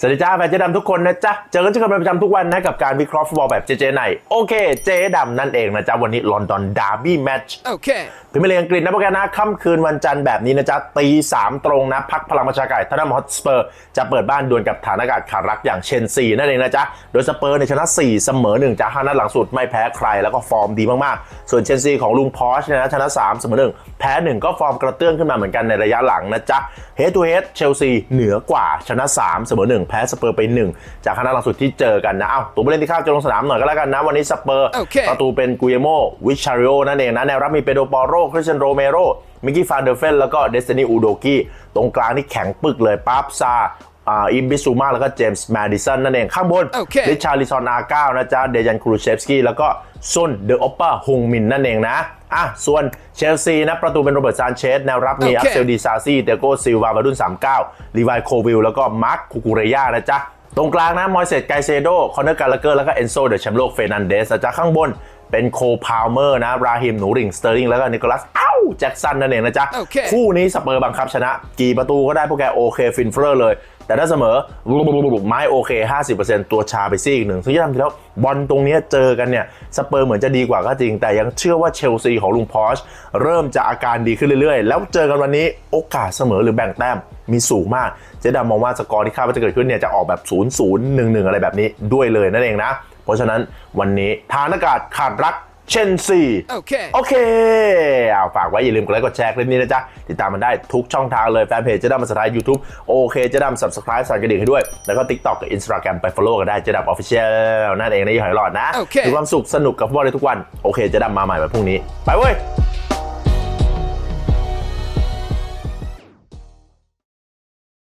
สวัสดีจ้าแฟนเจ๊ดำทุกคนนะจ๊ะ เจอกันเจอกันเป็นประจำทุกวันนะ กับการวิเคราะห์ฟุตบอลแบบเจเจไหน โอเค เจ๊ดำนั่นเองนะจ๊ะ วันนี้ลอนดอนดาร์บี้แมตช์ Okay. พรีเมียร์ลีกอังกฤษนะโปรแกรมนะค่ำคืนวันจันทร์แบบนี้นะจ๊ะตีสามตรงนะ พักพลังประชาไก่ทันนัมฮอตสเปอร์ จะเปิดบ้านดวลกับฐานอากาศขาดรักอย่างเชนซีนั่นเองนะจ๊ะ โดยสเปอร์ในยชนะ4เสมอ1จากห้านัดหลังสุดไม่แพ้ใครแล้วก็ฟอร์มดีมากๆ ส่วนเชนซีของลุงพอชเนี่ยนะชนะ3เสมอ1แพ้1ก็ฟอร์มกระเตื้องขึ้นมาเหมือนกันในระยะหลังนะจ๊ะเฮดทูเฮดเชลซีเหนือกว่าชนะ3เสมอ1แพ้สเปอร์ไป 1 จากห้านัดหลังสุดที่เจอกันนะเอ้าตัวผู้เล่นที่เข้าจะลงสนามหน่อยก็แล้วกันนะ วันนี้สเปอร์โอเคประตูเป็นกุยโมวิชาริโอนั่นเองนะแนวรับมีเปโดปอโรคริสเซนโรเมโรมิกกี้ฟานเดอร์เฟนแล้วก็เดสตินีอูโดกี้ตรงกลางนี่แข็งปึกเลยปั๊บซาอ่าอิมบิซูมาแล้วก็เจมส์แมดิสันนั่นเองข้างบนโอเคริชาร์ลิซอนอาเก้านะจ๊ะเดยันครูเชฟสกี้แล้วก็ ซุนเดอ o อปเปอร์ฮงมินนั่นเองนะอะส่วนเชลซีนะประตูเป็นโรเบิร์ตซานเชสแนวรับมีโออัเคพเซลดีซาซี่เตโกซิลวาวาดุน39ลีวายโควิลแล้วก็มาร์คคูกูเรยานะจ๊ะตรงกลางนะมอยเซตไกเซโด คอนเนอร์กาลเกอร์ แล้วก็เอนโซเดอะแชมป์โลกเฟรนันเดสนะจ๊ะข้างบนเป็นโคพาวเมอร์นะ ราฮิม หนูริง สเตอร์ลิง แล้วก็นิโคลัสเอ้า แจ็คสันนั่นเองนะจ๊ะโอเคคู่นี้สเปอร์บังคับชนะ กี่ประตูก็ได้พวกแกโอเคฟินเฟอร์เลย แต่ถ้าเสมอไม้โอเค 50%ตัวชาไปซี่อีกหนึ่งซึ่งที่ทำทีแล้วบอลตรงเนี้ยเจอกันเนี่ยสเปอร์เหมือนจะดีกว่าก็จริง แต่ยังเชื่อว่าเชลซีของลุงพอชเริ่มจะอาการดีขึ้นเรื่อยๆ แล้วเจอกันวันนี้โอกาสเสมอหรือแบ่งแต้มมีสูงมาก เจ๊ดำมองว่าสกอร์ที่คาดว่าจะเกิดขึ้นเนี่ยจะออกแบบ 0 0 1 1 อะไรแบบนี้ด้วยเลยนั่นเองนะ เพราะฉะนั้นวันนี้ทางอากาศขาดรัก เชนซี Okay. โอเคเอาฝากไว้อย่าลืมกดไลค์กดแชร์คลิปนี้นะจ๊ะ ติดตามมันได้ทุกช่องทางเลยแฟนเพจเจ๊ดำภาษาไทย YouTube โอเคเจ๊ดำ subscribe สั่นกระดิ่งให้ด้วย แล้วก็ TikTok กับ Instagram ไป follow กันได้เจ๊ดำ Official นั่นเองนะอย่าหอยหลอดนะโอเคมีความสุขสนุกกับฟุตบอลในทุกวัน โอเคเจ๊ดำมาใหม่วันพรุ่งนี้ ไปเว้ย